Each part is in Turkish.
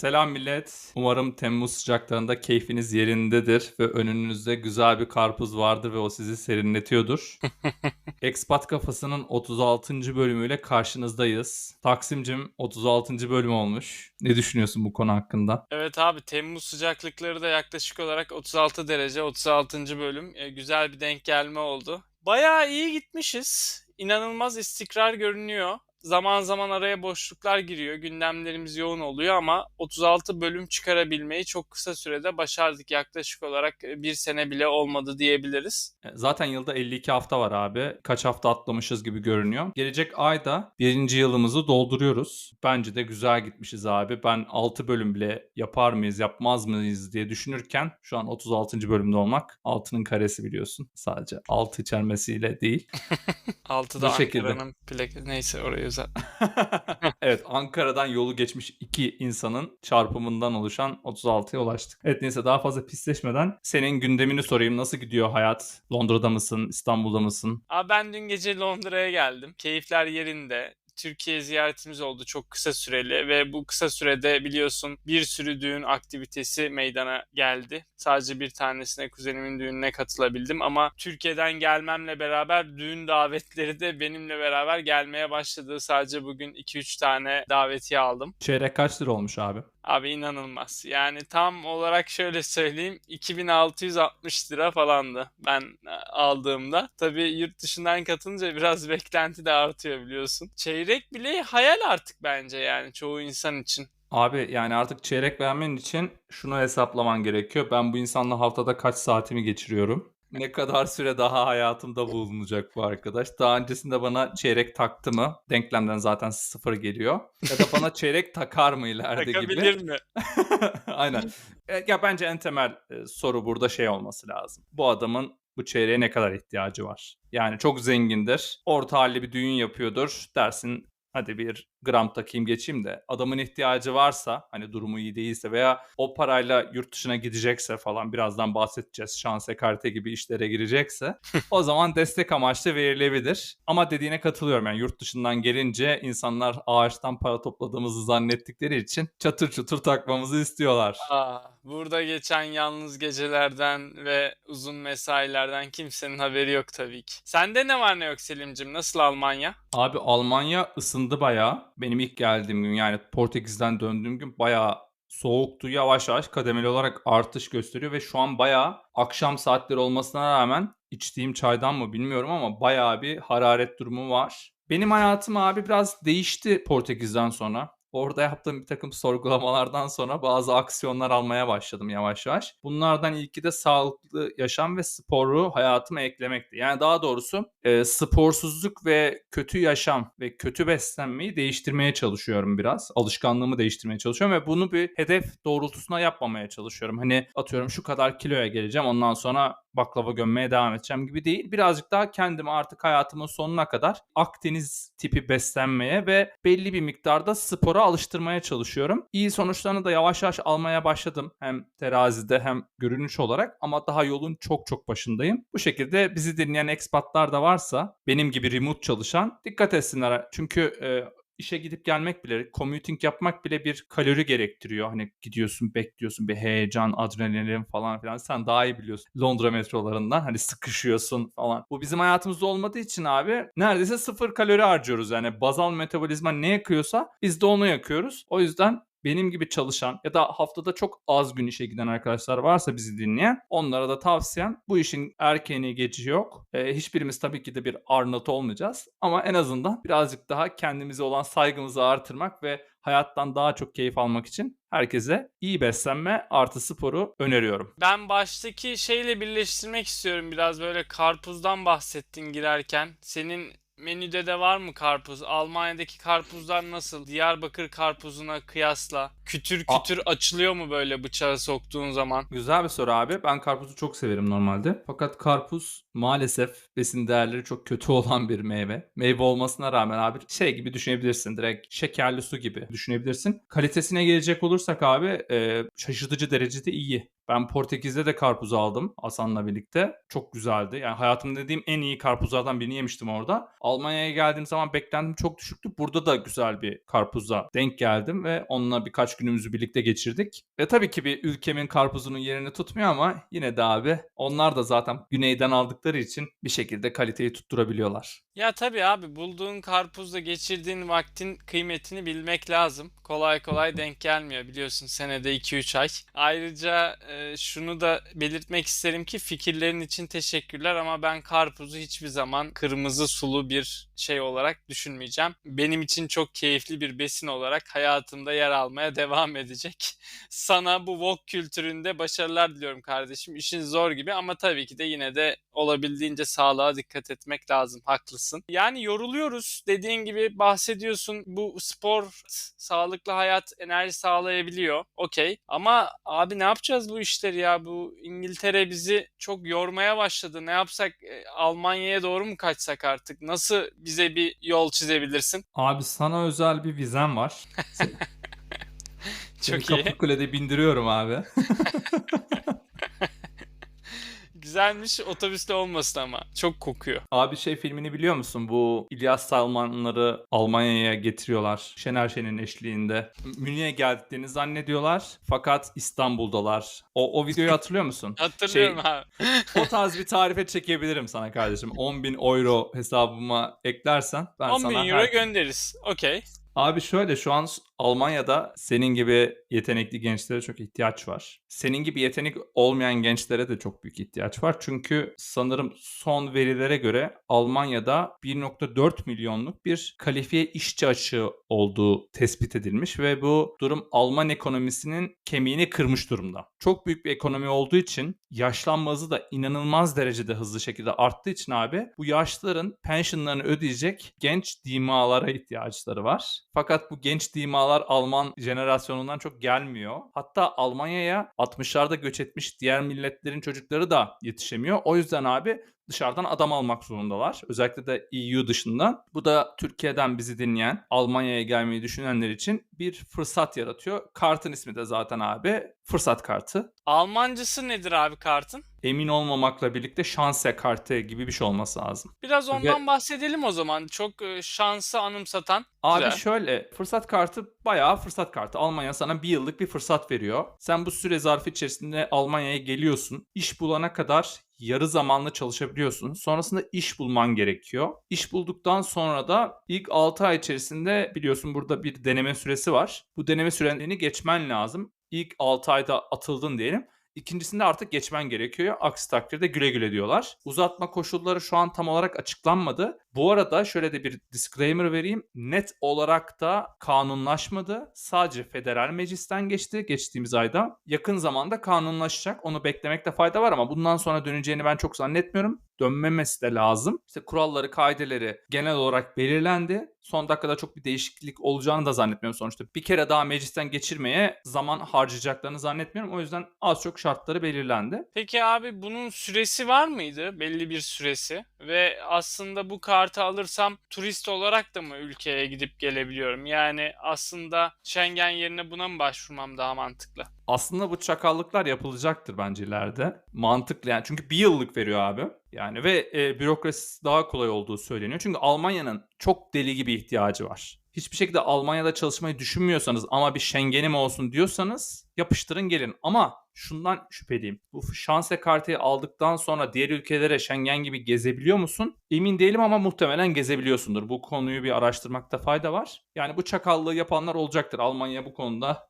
Selam millet. Umarım Temmuz sıcaklarında keyfiniz yerindedir ve önünüzde güzel bir karpuz vardır ve o sizi serinletiyordur. Expat Kafası'nın 36. bölümüyle karşınızdayız. Taksimcim 36. bölüm olmuş. Ne düşünüyorsun bu konu hakkında? Evet abi Temmuz sıcaklıkları da yaklaşık olarak 36 derece 36. bölüm. E, güzel bir denk gelme oldu. Bayağı iyi gitmişiz. İnanılmaz istikrar görünüyor. Zaman zaman araya boşluklar giriyor. Gündemlerimiz yoğun oluyor ama 36 bölüm çıkarabilmeyi çok kısa sürede başardık. Yaklaşık olarak e, bir sene bile olmadı diyebiliriz. E, Zaten yılda 52 hafta var abi. Kaç hafta atlamışız gibi görünüyor. Gelecek ayda birinci yılımızı dolduruyoruz. Bence de güzel gitmişiz abi. Ben 6 bölüm bile yapar mıyız yapmaz mıyız diye düşünürken şu an 36. bölümde olmak 6'nın karesi biliyorsun. Sadece 6 içermesiyle değil. 6'da Bu şekilde. Ankara'nın plak neyse orayı uzat. evet Ankara'dan yolu geçmiş iki insanın çarpımından oluşan 36'ya ulaştık. Evet neyse daha fazla pisleşmeden senin gündemini sorayım. Nasıl gidiyor hayat? Londra'da mısın? İstanbul'da mısın? Abi ben dün gece Londra'ya geldim. Keyifler yerinde. Türkiye ziyaretimiz oldu çok kısa süreli ve bu kısa sürede biliyorsun bir sürü düğün aktivitesi meydana geldi. Sadece bir tanesine kuzenimin düğününe katılabildim ama Türkiye'den gelmemle beraber düğün davetleri de benimle beraber gelmeye başladı. Sadece bugün 2-3 tane davetiye aldım. Çeyrek kaç lira olmuş abi? Abi inanılmaz. Yani tam olarak şöyle söyleyeyim 2660 lira falandı ben e, aldığımda. Tabii yurt dışından katılınca biraz beklenti de artıyor biliyorsun. Çeyrek bile hayal artık bence yani çoğu insan için. Abi yani artık çeyrek vermen için şunu hesaplaman gerekiyor. Ben bu insanla haftada kaç saatimi geçiriyorum? Ne kadar süre daha hayatımda bulunacak bu arkadaş? Daha öncesinde bana çeyrek taktı mı? Denklemden zaten sıfır geliyor. Ya da bana çeyrek takar mı ileride gibi. Takabilir mi? Aynen. E, Ya bence en temel e, soru burada şey olması lazım. Bu adamın bu çeyreğe ne kadar ihtiyacı var? Yani çok zengindir. Orta halli bir düğün yapıyordur. Dersin hadi bir gram takayım geçeyim de adamın ihtiyacı varsa hani durumu iyi değilse veya o parayla yurt dışına gidecekse falan birazdan bahsedeceğiz şans ekarite gibi işlere girecekse o zaman destek amaçlı verilebilir. Ama dediğine katılıyorum yani yurt dışından gelince insanlar ağaçtan para topladığımızı zannettikleri için çatır çutur takmamızı istiyorlar. Aa, burada geçen yalnız gecelerden ve uzun mesailerden kimsenin haberi yok tabii ki. Sende ne var ne yok Selim'cim? Nasıl Almanya? Abi Almanya ısındı bayağı. Benim ilk geldiğim gün yani Portekiz'den döndüğüm gün bayağı soğuktu. Yavaş yavaş kademeli olarak artış gösteriyor ve şu an bayağı akşam saatleri olmasına rağmen içtiğim çaydan mı bilmiyorum ama bayağı bir hararet durumu var. Benim hayatım abi biraz değişti Portekiz'den sonra. Orada yaptığım bir takım sorgulamalardan sonra bazı aksiyonlar almaya başladım yavaş yavaş. Bunlardan ilki de sağlıklı yaşam ve sporu hayatıma eklemekti. Yani daha doğrusu e, sporsuzluk ve kötü yaşam ve kötü beslenmeyi değiştirmeye çalışıyorum biraz. Alışkanlığımı değiştirmeye çalışıyorum ve bunu bir hedef doğrultusuna yapmamaya çalışıyorum. Hani atıyorum şu kadar kiloya geleceğim ondan sonra baklava gömmeye devam edeceğim gibi değil. Birazcık daha kendimi artık hayatımın sonuna kadar Akdeniz tipi beslenmeye ve belli bir miktarda spora alıştırmaya çalışıyorum. İyi sonuçlarını da yavaş yavaş almaya başladım. Hem terazide hem görünüş olarak ama daha yolun çok çok başındayım. Bu şekilde bizi dinleyen ekspatlar da varsa benim gibi remote çalışan dikkat etsinler. Çünkü e, işe gidip gelmek bile, commuting yapmak bile bir kalori gerektiriyor. Hani gidiyorsun, bekliyorsun bir heyecan, adrenalin falan filan. Sen daha iyi biliyorsun Londra metrolarından. Hani sıkışıyorsun falan. Bu bizim hayatımızda olmadığı için abi neredeyse sıfır kalori harcıyoruz. Yani bazal metabolizma ne yakıyorsa biz de onu yakıyoruz. O yüzden benim gibi çalışan ya da haftada çok az gün işe giden arkadaşlar varsa bizi dinleyen onlara da tavsiyem bu işin erkeğini geçici yok. Ee, hiçbirimiz tabii ki de bir Arnold olmayacağız ama en azından birazcık daha kendimize olan saygımızı artırmak ve hayattan daha çok keyif almak için herkese iyi beslenme artı sporu öneriyorum. Ben baştaki şeyle birleştirmek istiyorum biraz böyle karpuzdan bahsettin girerken. Senin menüde de var mı karpuz? Almanya'daki karpuzlar nasıl? Diyarbakır karpuzuna kıyasla kütür A- kütür açılıyor mu böyle bıçağı soktuğun zaman? Güzel bir soru abi. Ben karpuzu çok severim normalde. Fakat karpuz maalesef besin değerleri çok kötü olan bir meyve. Meyve olmasına rağmen abi şey gibi düşünebilirsin. Direkt şekerli su gibi düşünebilirsin. Kalitesine gelecek olursak abi e, şaşırtıcı derecede iyi. Ben Portekiz'de de karpuz aldım Hasan'la birlikte. Çok güzeldi. Yani hayatımda dediğim en iyi karpuzlardan birini yemiştim orada. Almanya'ya geldiğim zaman beklentim çok düşüktü. Burada da güzel bir karpuza denk geldim ve onunla birkaç günümüzü birlikte geçirdik. Ve tabii ki bir ülkemin karpuzunun yerini tutmuyor ama yine de abi onlar da zaten güneyden aldıkları için bir şekilde kaliteyi tutturabiliyorlar. Ya tabii abi bulduğun karpuzda geçirdiğin vaktin kıymetini bilmek lazım. Kolay kolay denk gelmiyor biliyorsun senede 2-3 ay. Ayrıca e, şunu da belirtmek isterim ki fikirlerin için teşekkürler ama ben karpuzu hiçbir zaman kırmızı sulu bir şey olarak düşünmeyeceğim. Benim için çok keyifli bir besin olarak hayatımda yer almaya devam edecek. Sana bu wok kültüründe başarılar diliyorum kardeşim. İşin zor gibi ama tabii ki de yine de olabildiğince sağlığa dikkat etmek lazım. Haklısın. Yani yoruluyoruz. Dediğin gibi bahsediyorsun. Bu spor, sağlıklı hayat enerji sağlayabiliyor. Okey. Ama abi ne yapacağız bu işleri ya? Bu İngiltere bizi çok yormaya başladı. Ne yapsak? E, Almanya'ya doğru mu kaçsak artık? Nasıl bize bir yol çizebilirsin? Abi sana özel bir vizem var. Seni Çok iyi. Kapıkule'de bindiriyorum abi. Güzelmiş otobüste olmasın ama. Çok kokuyor. Abi şey filmini biliyor musun? Bu İlyas Salmanları Almanya'ya getiriyorlar. Şener Şen'in eşliğinde. Münih'e geldiklerini zannediyorlar. Fakat İstanbul'dalar. O, o videoyu hatırlıyor musun? Hatırlıyorum Şey- abi. o tarz bir tarife çekebilirim sana kardeşim. 10 bin euro hesabıma eklersen ben 10 sana bin euro her- göndeririz. Okey. Abi şöyle şu an Almanya'da senin gibi yetenekli gençlere çok ihtiyaç var. Senin gibi yetenek olmayan gençlere de çok büyük ihtiyaç var. Çünkü sanırım son verilere göre Almanya'da 1.4 milyonluk bir kalifiye işçi açığı olduğu tespit edilmiş ve bu durum Alman ekonomisinin kemiğini kırmış durumda. Çok büyük bir ekonomi olduğu için yaşlanma hızı da inanılmaz derecede hızlı şekilde arttığı için abi bu yaşlıların pensionlarını ödeyecek genç dimalara ihtiyaçları var. Fakat bu genç dimalar Alman jenerasyonundan çok gelmiyor. Hatta Almanya'ya 60'larda göç etmiş diğer milletlerin çocukları da yetişemiyor. O yüzden abi dışarıdan adam almak zorundalar. Özellikle de EU dışından. Bu da Türkiye'den bizi dinleyen, Almanya'ya gelmeyi düşünenler için bir fırsat yaratıyor. Kartın ismi de zaten abi fırsat kartı. Almancısı nedir abi kartın? Emin olmamakla birlikte şanse kartı gibi bir şey olması lazım. Biraz Ve- ondan bahsedelim o zaman. Çok e, şansı anımsatan. Abi Güzel. şöyle fırsat kartı bayağı fırsat kartı. Almanya sana bir yıllık bir fırsat veriyor. Sen bu süre zarfı içerisinde Almanya'ya geliyorsun. İş bulana kadar yarı zamanlı çalışabiliyorsun. Sonrasında iş bulman gerekiyor. İş bulduktan sonra da ilk 6 ay içerisinde biliyorsun burada bir deneme süresi var. Bu deneme sürelerini geçmen lazım. İlk 6 ayda atıldın diyelim. İkincisinde artık geçmen gerekiyor. Aksi takdirde güle güle diyorlar. Uzatma koşulları şu an tam olarak açıklanmadı. Bu arada şöyle de bir disclaimer vereyim. Net olarak da kanunlaşmadı. Sadece federal meclisten geçti geçtiğimiz ayda. Yakın zamanda kanunlaşacak. Onu beklemekte fayda var ama bundan sonra döneceğini ben çok zannetmiyorum. Dönmemesi de lazım. İşte kuralları, kaideleri genel olarak belirlendi. Son dakikada çok bir değişiklik olacağını da zannetmiyorum sonuçta. Bir kere daha meclisten geçirmeye zaman harcayacaklarını zannetmiyorum. O yüzden az çok şartları belirlendi. Peki abi bunun süresi var mıydı? Belli bir süresi. Ve aslında bu kartı alırsam turist olarak da mı ülkeye gidip gelebiliyorum? Yani aslında Schengen yerine buna mı başvurmam daha mantıklı? Aslında bu çakallıklar yapılacaktır bence ileride. Mantıklı yani çünkü bir yıllık veriyor abi. Yani ve e, bürokrasisi daha kolay olduğu söyleniyor. Çünkü Almanya'nın çok deli gibi ihtiyacı var. Hiçbir şekilde Almanya'da çalışmayı düşünmüyorsanız ama bir Schengen'im olsun diyorsanız yapıştırın gelin. Ama şundan şüpheliyim. Bu şanse kartıyı aldıktan sonra diğer ülkelere Schengen gibi gezebiliyor musun? Emin değilim ama muhtemelen gezebiliyorsundur. Bu konuyu bir araştırmakta fayda var. Yani bu çakallığı yapanlar olacaktır. Almanya bu konuda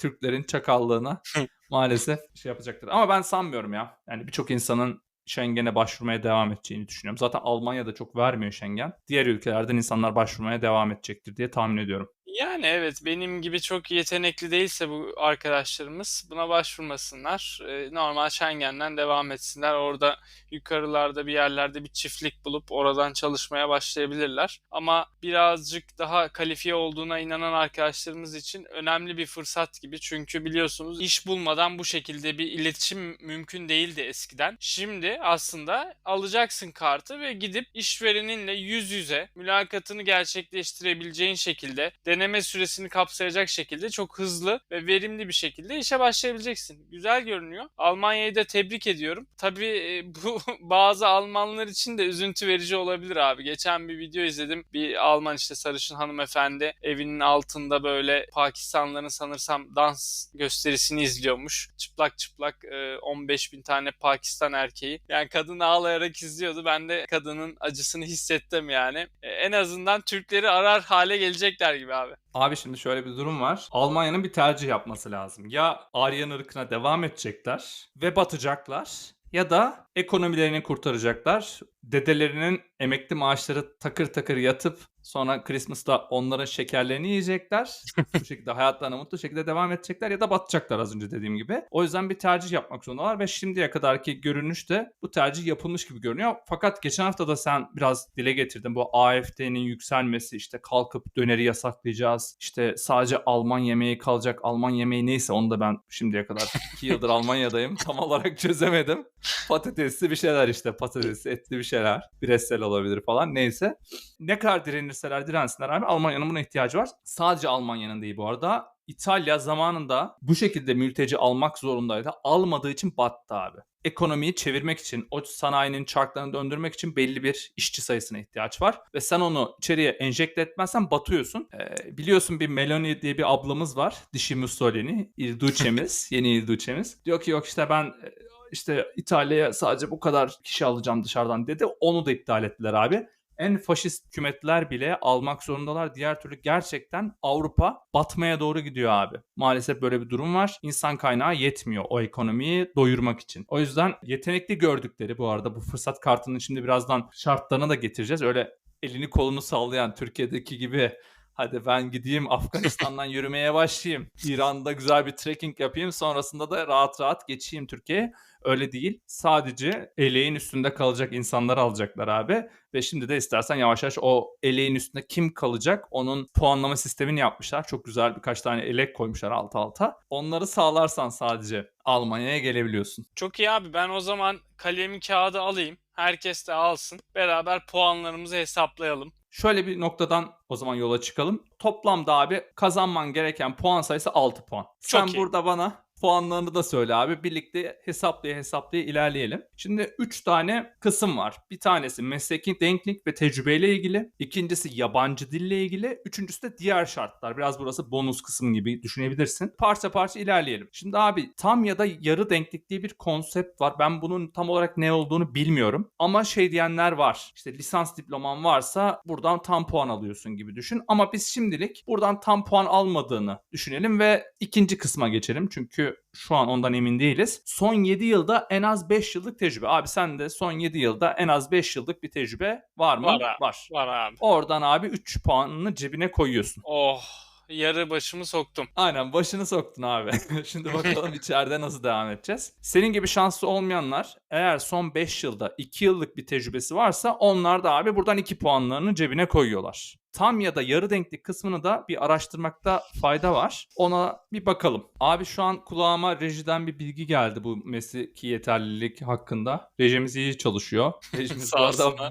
Türklerin çakallığına maalesef şey yapacaktır. Ama ben sanmıyorum ya. Yani birçok insanın Schengen'e başvurmaya devam edeceğini düşünüyorum. Zaten Almanya'da çok vermiyor Schengen. Diğer ülkelerden insanlar başvurmaya devam edecektir diye tahmin ediyorum. Yani evet benim gibi çok yetenekli değilse bu arkadaşlarımız buna başvurmasınlar. Normal Schengen'den devam etsinler. Orada yukarılarda bir yerlerde bir çiftlik bulup oradan çalışmaya başlayabilirler. Ama birazcık daha kalifiye olduğuna inanan arkadaşlarımız için önemli bir fırsat gibi. Çünkü biliyorsunuz iş bulmadan bu şekilde bir iletişim mümkün değildi eskiden. Şimdi aslında alacaksın kartı ve gidip işvereninle yüz yüze mülakatını gerçekleştirebileceğin şekilde deneme deneme süresini kapsayacak şekilde çok hızlı ve verimli bir şekilde işe başlayabileceksin. Güzel görünüyor. Almanya'yı da tebrik ediyorum. Tabii e, bu bazı Almanlar için de üzüntü verici olabilir abi. Geçen bir video izledim. Bir Alman işte sarışın hanımefendi evinin altında böyle Pakistanlıların sanırsam dans gösterisini izliyormuş. Çıplak çıplak e, 15 bin tane Pakistan erkeği. Yani kadın ağlayarak izliyordu. Ben de kadının acısını hissettim yani. E, en azından Türkleri arar hale gelecekler gibi abi. Abi şimdi şöyle bir durum var. Almanya'nın bir tercih yapması lazım. Ya Aryan ırkına devam edecekler ve batacaklar ya da ekonomilerini kurtaracaklar. Dedelerinin emekli maaşları takır takır yatıp sonra Christmas'ta onların şekerlerini yiyecekler. Bu şekilde hayatlarına mutlu şekilde devam edecekler ya da batacaklar az önce dediğim gibi. O yüzden bir tercih yapmak zorundalar ve şimdiye kadarki görünüş de bu tercih yapılmış gibi görünüyor. Fakat geçen hafta da sen biraz dile getirdin. Bu AFD'nin yükselmesi işte kalkıp döneri yasaklayacağız. İşte sadece Alman yemeği kalacak. Alman yemeği neyse onu da ben şimdiye kadar 2 yıldır Almanya'dayım. Tam olarak çözemedim. Patatesli bir şeyler işte patatesli etli bir şeyler. Bireysel olabilir falan neyse. Ne kadar direnirseler dirensinler abi Almanya'nın buna ihtiyacı var. Sadece Almanya'nın değil bu arada. İtalya zamanında bu şekilde mülteci almak zorundaydı. Almadığı için battı abi. Ekonomiyi çevirmek için, o sanayinin çarklarını döndürmek için belli bir işçi sayısına ihtiyaç var. Ve sen onu içeriye enjekte etmezsen batıyorsun. Ee, biliyorsun bir Meloni diye bir ablamız var. Dişi Mussolini, İrduçemiz, yeni İrduçemiz. Diyor ki yok işte ben e, işte İtalya'ya sadece bu kadar kişi alacağım dışarıdan dedi. Onu da iptal ettiler abi. En faşist hükümetler bile almak zorundalar. Diğer türlü gerçekten Avrupa batmaya doğru gidiyor abi. Maalesef böyle bir durum var. İnsan kaynağı yetmiyor o ekonomiyi doyurmak için. O yüzden yetenekli gördükleri bu arada bu fırsat kartının şimdi birazdan şartlarına da getireceğiz. Öyle elini kolunu sallayan Türkiye'deki gibi Hadi ben gideyim Afganistan'dan yürümeye başlayayım. İran'da güzel bir trekking yapayım. Sonrasında da rahat rahat geçeyim Türkiye'ye. Öyle değil. Sadece eleğin üstünde kalacak insanları alacaklar abi. Ve şimdi de istersen yavaş yavaş o eleğin üstünde kim kalacak onun puanlama sistemini yapmışlar. Çok güzel birkaç tane elek koymuşlar alt alta. Onları sağlarsan sadece Almanya'ya gelebiliyorsun. Çok iyi abi ben o zaman kalemi kağıdı alayım. Herkes de alsın. Beraber puanlarımızı hesaplayalım. Şöyle bir noktadan o zaman yola çıkalım. Toplamda abi kazanman gereken puan sayısı 6 puan. Sen iyi. burada bana puanlarını da söyle abi. Birlikte hesaplaya hesaplaya ilerleyelim. Şimdi 3 tane kısım var. Bir tanesi mesleki denklik ve tecrübeyle ilgili. İkincisi yabancı dille ilgili. Üçüncüsü de diğer şartlar. Biraz burası bonus kısım gibi düşünebilirsin. Parça parça ilerleyelim. Şimdi abi tam ya da yarı denklik diye bir konsept var. Ben bunun tam olarak ne olduğunu bilmiyorum. Ama şey diyenler var. İşte lisans diploman varsa buradan tam puan alıyorsun gibi düşün. Ama biz şimdilik buradan tam puan almadığını düşünelim ve ikinci kısma geçelim. Çünkü şu an ondan emin değiliz. Son 7 yılda en az 5 yıllık tecrübe. Abi sen de son 7 yılda en az 5 yıllık bir tecrübe var mı? Var abi. Var. Var abi. Oradan abi 3 puanını cebine koyuyorsun. Oh yarı başımı soktum. Aynen başını soktun abi. Şimdi bakalım içeride nasıl devam edeceğiz. Senin gibi şanslı olmayanlar eğer son 5 yılda 2 yıllık bir tecrübesi varsa onlar da abi buradan 2 puanlarını cebine koyuyorlar. Tam ya da yarı denklik kısmını da bir araştırmakta fayda var. Ona bir bakalım. Abi şu an kulağıma rejiden bir bilgi geldi bu mesleki yeterlilik hakkında. Rejimiz iyi çalışıyor. Rejimiz bu arada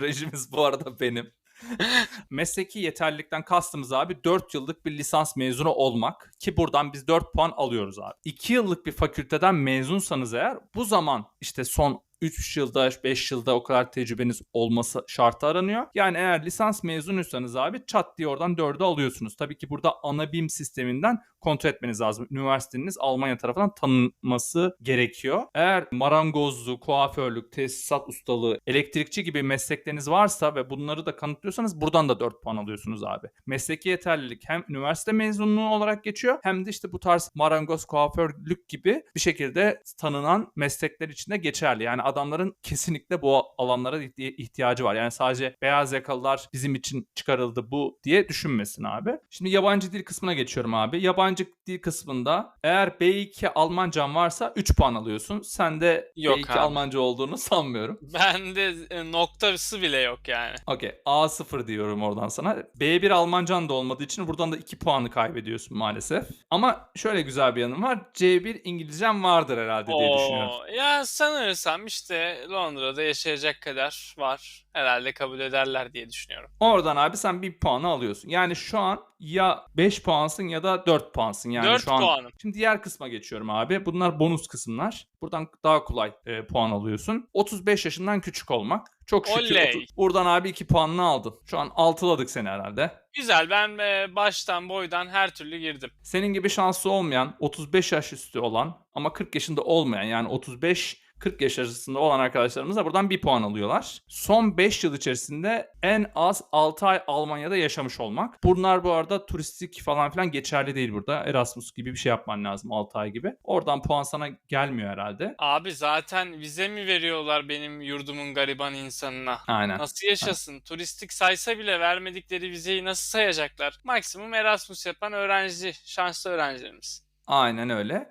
rejimiz bu arada benim. Mesleki yeterlilikten kastımız abi 4 yıllık bir lisans mezunu olmak ki buradan biz 4 puan alıyoruz abi. 2 yıllık bir fakülteden mezunsanız eğer bu zaman işte son 3 yılda 5 yılda o kadar tecrübeniz olması şartı aranıyor. Yani eğer lisans mezunuysanız abi çat diye oradan 4'ü alıyorsunuz. Tabii ki burada ana BİM sisteminden kontrol etmeniz lazım. Üniversiteniz Almanya tarafından tanınması gerekiyor. Eğer marangozluk, kuaförlük, tesisat ustalığı, elektrikçi gibi meslekleriniz varsa ve bunları da kanıtlıyorsanız buradan da 4 puan alıyorsunuz abi. Mesleki yeterlilik hem üniversite mezunluğu olarak geçiyor hem de işte bu tarz marangoz, kuaförlük gibi bir şekilde tanınan meslekler içinde geçerli. Yani adamların kesinlikle bu alanlara ihti- ihtiyacı var. Yani sadece beyaz yakalılar bizim için çıkarıldı bu diye düşünmesin abi. Şimdi yabancı dil kısmına geçiyorum abi. Yabancı dil kısmında eğer B2 Almancan varsa 3 puan alıyorsun. Sen de Yok B2 abi. Almanca olduğunu sanmıyorum. Bende e, noktası bile yok yani. Okey. A0 diyorum oradan sana. B1 Almancan da olmadığı için buradan da 2 puanı kaybediyorsun maalesef. Ama şöyle güzel bir yanım var. C1 İngilizcem vardır herhalde diye düşünüyorum. Oo, ya sanırsam işte Londra'da yaşayacak kadar var. Herhalde kabul ederler diye düşünüyorum. Oradan abi sen bir puanı alıyorsun. Yani şu an ya 5 puansın ya da 4 puansın. Yani 4 şu an puanım. Şimdi diğer kısma geçiyorum abi. Bunlar bonus kısımlar. Buradan daha kolay e, puan alıyorsun. 35 yaşından küçük olmak. Çok şükür. Oley. Buradan abi 2 puanını aldın. Şu an altıladık seni herhalde. Güzel ben e, baştan boydan her türlü girdim. Senin gibi şanslı olmayan, 35 yaş üstü olan ama 40 yaşında olmayan yani 35 40 yaş arasında olan arkadaşlarımız da buradan bir puan alıyorlar. Son 5 yıl içerisinde en az 6 ay Almanya'da yaşamış olmak. Bunlar bu arada turistik falan filan geçerli değil burada. Erasmus gibi bir şey yapman lazım 6 ay gibi. Oradan puan sana gelmiyor herhalde. Abi zaten vize mi veriyorlar benim yurdumun gariban insanına? Aynen. Nasıl yaşasın? Turistik saysa bile vermedikleri vizeyi nasıl sayacaklar? Maksimum Erasmus yapan öğrenci, şanslı öğrencilerimiz. Aynen öyle.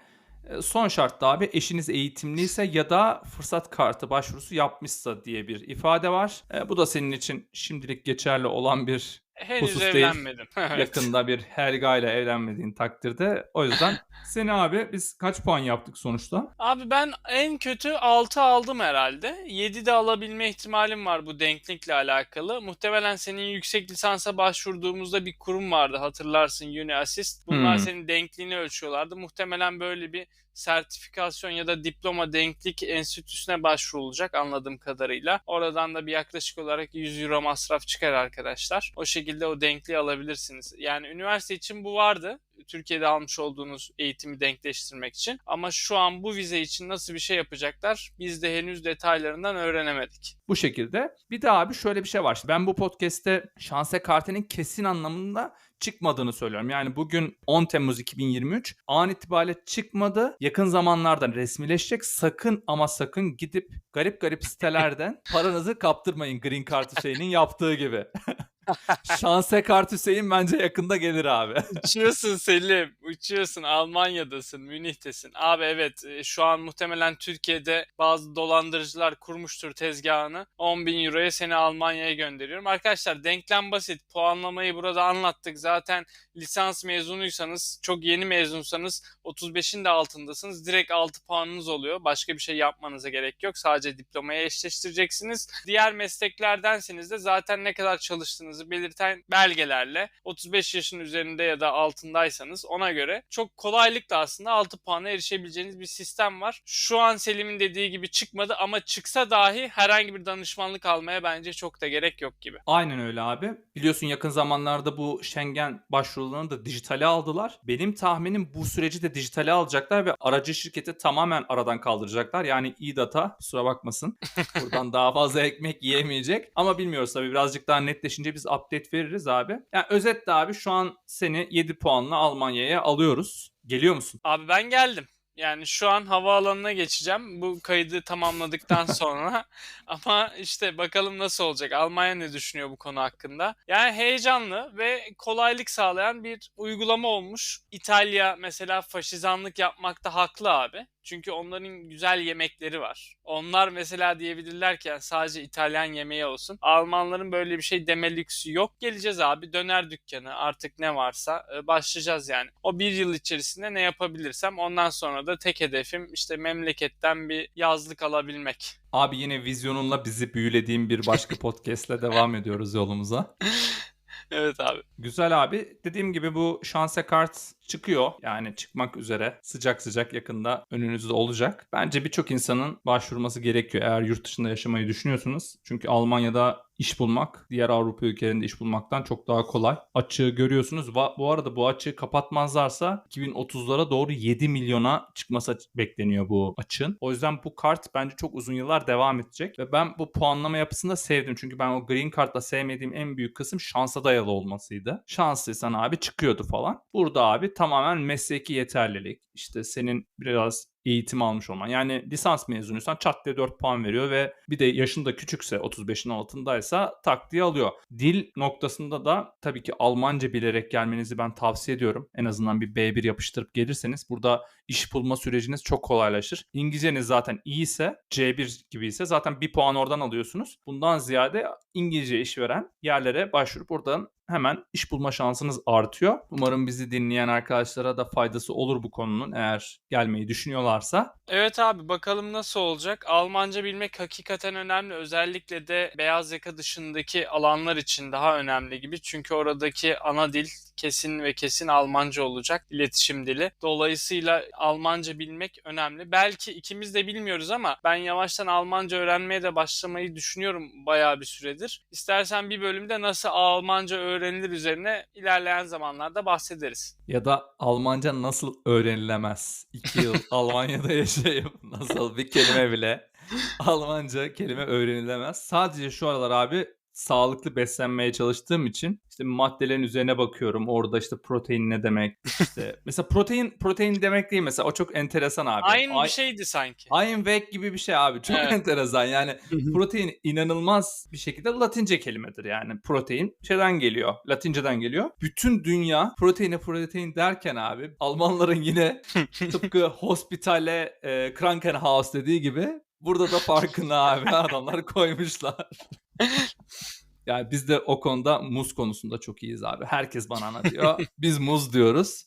E, Son şart da abi eşiniz eğitimliyse ya da fırsat kartı başvurusu yapmışsa diye bir ifade var. E, bu da senin için şimdilik geçerli olan bir Henüz Husus değil. evlenmedim. Evet. yakında bir Helga ile evlenmediğin takdirde. O yüzden seni abi biz kaç puan yaptık sonuçta? Abi ben en kötü 6 aldım herhalde. 7 de alabilme ihtimalim var bu denklikle alakalı. Muhtemelen senin yüksek lisansa başvurduğumuzda bir kurum vardı hatırlarsın UniAssist. Bunlar Hmm. senin denkliğini ölçüyorlardı. Muhtemelen böyle bir sertifikasyon ya da diploma denklik enstitüsüne başvurulacak anladığım kadarıyla. Oradan da bir yaklaşık olarak 100 euro masraf çıkar arkadaşlar. O şekilde o denkliği alabilirsiniz. Yani üniversite için bu vardı. Türkiye'de almış olduğunuz eğitimi denkleştirmek için. Ama şu an bu vize için nasıl bir şey yapacaklar biz de henüz detaylarından öğrenemedik. Bu şekilde. Bir de abi şöyle bir şey var. Ben bu podcast'te şanse kartının kesin anlamında çıkmadığını söylüyorum. Yani bugün 10 Temmuz 2023 an itibariyle çıkmadı. Yakın zamanlarda resmileşecek. Sakın ama sakın gidip garip garip sitelerden paranızı kaptırmayın Green Card Hüseyin'in yaptığı gibi. Şanse kart Hüseyin bence yakında gelir abi. Uçuyorsun Selim, uçuyorsun. Almanya'dasın, Münih'tesin. Abi evet e, şu an muhtemelen Türkiye'de bazı dolandırıcılar kurmuştur tezgahını. 10 bin euroya seni Almanya'ya gönderiyorum. Arkadaşlar denklem basit. Puanlamayı burada anlattık. Zaten lisans mezunuysanız, çok yeni mezunsanız 35'in de altındasınız. Direkt 6 puanınız oluyor. Başka bir şey yapmanıza gerek yok. Sadece diplomaya eşleştireceksiniz. Diğer mesleklerdenseniz de zaten ne kadar çalıştığınızı belirten belgelerle 35 yaşın üzerinde ya da altındaysanız ona göre çok kolaylıkla aslında 6 puana erişebileceğiniz bir sistem var. Şu an Selim'in dediği gibi çıkmadı ama çıksa dahi herhangi bir danışmanlık almaya bence çok da gerek yok gibi. Aynen öyle abi. Biliyorsun yakın zamanlarda bu Schengen başvurularını da dijitale aldılar. Benim tahminim bu süreci de dijitale alacaklar ve aracı şirketi tamamen aradan kaldıracaklar. Yani e-data kusura bakmasın. Buradan daha fazla ekmek yiyemeyecek. Ama bilmiyoruz tabii birazcık daha netleşince biz update veririz abi. Yani özetle abi şu an seni 7 puanla Almanya'ya alıyoruz. Geliyor musun? Abi ben geldim. Yani şu an havaalanına geçeceğim bu kaydı tamamladıktan sonra. Ama işte bakalım nasıl olacak. Almanya ne düşünüyor bu konu hakkında? Yani heyecanlı ve kolaylık sağlayan bir uygulama olmuş. İtalya mesela faşizanlık yapmakta haklı abi. Çünkü onların güzel yemekleri var. Onlar mesela diyebilirlerken sadece İtalyan yemeği olsun. Almanların böyle bir şey deme lüksü yok. Geleceğiz abi döner dükkanı artık ne varsa e, başlayacağız yani. O bir yıl içerisinde ne yapabilirsem ondan sonra da tek hedefim işte memleketten bir yazlık alabilmek. Abi yine vizyonunla bizi büyülediğin bir başka podcastle devam ediyoruz yolumuza. Evet abi. Güzel abi. Dediğim gibi bu şanse kart çıkıyor. Yani çıkmak üzere. Sıcak sıcak yakında önünüzde olacak. Bence birçok insanın başvurması gerekiyor eğer yurt dışında yaşamayı düşünüyorsunuz. Çünkü Almanya'da iş bulmak diğer Avrupa ülkelerinde iş bulmaktan çok daha kolay. Açığı görüyorsunuz. Bu arada bu açığı kapatmazlarsa 2030'lara doğru 7 milyona çıkması bekleniyor bu açığın. O yüzden bu kart bence çok uzun yıllar devam edecek ve ben bu puanlama yapısını da sevdim. Çünkü ben o Green Card'la sevmediğim en büyük kısım şansa dayalı olmasıydı. Şanslıysan abi çıkıyordu falan. Burada abi tamamen mesleki yeterlilik. İşte senin biraz eğitim almış olman. Yani lisans mezunuysan çat diye 4 puan veriyor ve bir de yaşın da küçükse 35'in altındaysa tak diye alıyor. Dil noktasında da tabii ki Almanca bilerek gelmenizi ben tavsiye ediyorum. En azından bir B1 yapıştırıp gelirseniz burada iş bulma süreciniz çok kolaylaşır. İngilizceniz zaten iyiyse C1 gibi ise zaten bir puan oradan alıyorsunuz. Bundan ziyade İngilizce işveren yerlere başvurup buradan hemen iş bulma şansınız artıyor. Umarım bizi dinleyen arkadaşlara da faydası olur bu konunun eğer gelmeyi düşünüyorlarsa. Evet abi bakalım nasıl olacak. Almanca bilmek hakikaten önemli. Özellikle de beyaz yaka dışındaki alanlar için daha önemli gibi. Çünkü oradaki ana dil kesin ve kesin Almanca olacak iletişim dili. Dolayısıyla Almanca bilmek önemli. Belki ikimiz de bilmiyoruz ama ben yavaştan Almanca öğrenmeye de başlamayı düşünüyorum bayağı bir süredir. İstersen bir bölümde nasıl Almanca öğrenilir üzerine ilerleyen zamanlarda bahsederiz. Ya da Almanca nasıl öğrenilemez? İki yıl Almanya'da yaşayıp nasıl bir kelime bile Almanca kelime öğrenilemez. Sadece şu aralar abi sağlıklı beslenmeye çalıştığım için işte maddelerin üzerine bakıyorum. Orada işte protein ne demek? İşte mesela protein protein demek değil mesela o çok enteresan abi. Aynı Ay- bir şeydi sanki. Iron Weg gibi bir şey abi. Çok Evet. enteresan. Yani protein inanılmaz bir şekilde Latince kelimedir yani. Protein şeyden geliyor. Latinceden geliyor. Bütün dünya proteine protein derken abi Almanların yine tıpkı Hospitale e, Krankenhaus dediği gibi burada da farkını abi adamlar koymuşlar. Yani biz de o konuda muz konusunda çok iyiyiz abi. Herkes banana diyor. Biz muz diyoruz.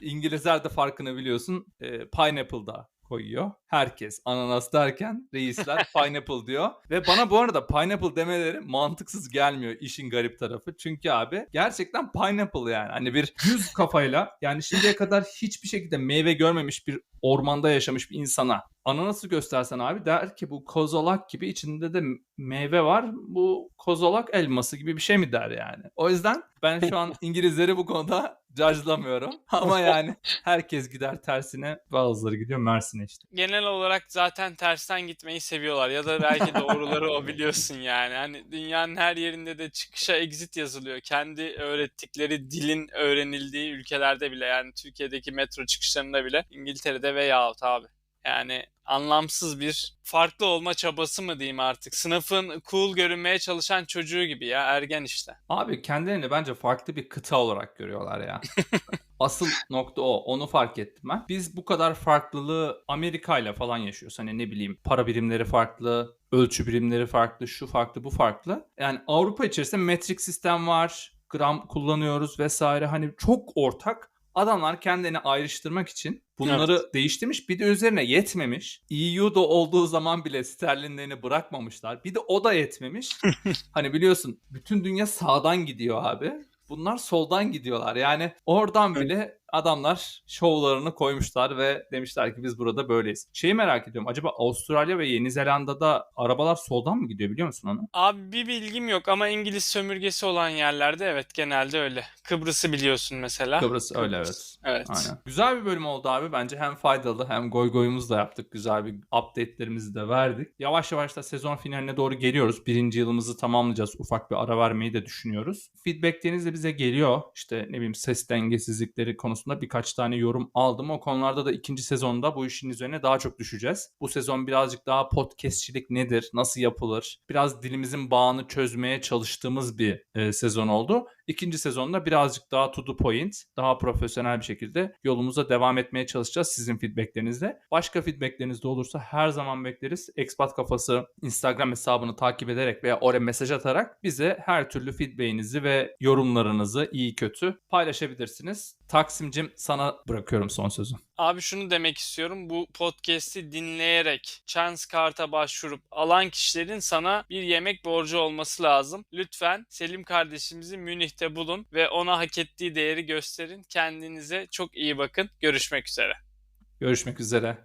İngilizler de farkını biliyorsun. E, pineapple'da koyuyor. Herkes ananas derken reisler pineapple diyor. Ve bana bu arada pineapple demeleri mantıksız gelmiyor işin garip tarafı. Çünkü abi gerçekten pineapple yani. Hani bir yüz kafayla yani şimdiye kadar hiçbir şekilde meyve görmemiş bir ormanda yaşamış bir insana ananası göstersen abi der ki bu kozolak gibi içinde de meyve var. Bu kozolak elması gibi bir şey mi der yani. O yüzden ben şu an İngilizleri bu konuda cajlamıyorum. Ama yani herkes gider tersine bazıları gidiyor Mersin'e işte. genel olarak zaten tersten gitmeyi seviyorlar ya da belki doğruları o biliyorsun yani. Hani dünyanın her yerinde de çıkışa exit yazılıyor. Kendi öğrettikleri dilin öğrenildiği ülkelerde bile yani Türkiye'deki metro çıkışlarında bile İngiltere'de veyahut abi. Yani anlamsız bir farklı olma çabası mı diyeyim artık. Sınıfın cool görünmeye çalışan çocuğu gibi ya ergen işte. Abi kendilerini bence farklı bir kıta olarak görüyorlar ya. Asıl nokta o. Onu fark ettim ben. Biz bu kadar farklılığı Amerika ile falan yaşıyoruz. Hani ne bileyim para birimleri farklı, ölçü birimleri farklı, şu farklı, bu farklı. Yani Avrupa içerisinde metrik sistem var, gram kullanıyoruz vesaire. Hani çok ortak. Adamlar kendini ayrıştırmak için bunları değiştirmiş. Bir de üzerine yetmemiş. EU'da olduğu zaman bile sterlinlerini bırakmamışlar. Bir de o da yetmemiş. hani biliyorsun bütün dünya sağdan gidiyor abi. Bunlar soldan gidiyorlar. Yani oradan bile adamlar şovlarını koymuşlar ve demişler ki biz burada böyleyiz. Şeyi merak ediyorum. Acaba Avustralya ve Yeni Zelanda'da arabalar soldan mı gidiyor biliyor musun onu? Abi bir bilgim yok ama İngiliz sömürgesi olan yerlerde evet genelde öyle. Kıbrıs'ı biliyorsun mesela. Kıbrıs öyle evet. Evet. Aynen. Güzel bir bölüm oldu abi. Bence hem faydalı hem goy goyumuzu da yaptık. Güzel bir update'lerimizi de verdik. Yavaş yavaş da sezon finaline doğru geliyoruz. Birinci yılımızı tamamlayacağız. Ufak bir ara vermeyi de düşünüyoruz. Feedbackleriniz de bize geliyor. İşte ne bileyim ses dengesizlikleri konusunda birkaç tane yorum aldım. O konularda da ikinci sezonda bu işin üzerine daha çok düşeceğiz. Bu sezon birazcık daha podcastçilik nedir? Nasıl yapılır? Biraz dilimizin bağını çözmeye çalıştığımız bir e, sezon oldu. İkinci sezonda birazcık daha to the point, daha profesyonel bir şekilde yolumuza devam etmeye çalışacağız sizin feedbacklerinizle. Başka feedbackleriniz de olursa her zaman bekleriz. Expat Kafası Instagram hesabını takip ederek veya oraya mesaj atarak bize her türlü feedbackinizi ve yorumlarınızı iyi kötü paylaşabilirsiniz. Taksimcim sana bırakıyorum son sözü. Abi şunu demek istiyorum. Bu podcast'i dinleyerek Chance Kart'a başvurup alan kişilerin sana bir yemek borcu olması lazım. Lütfen Selim kardeşimizi Münih'te bulun ve ona hak ettiği değeri gösterin. Kendinize çok iyi bakın. Görüşmek üzere. Görüşmek üzere.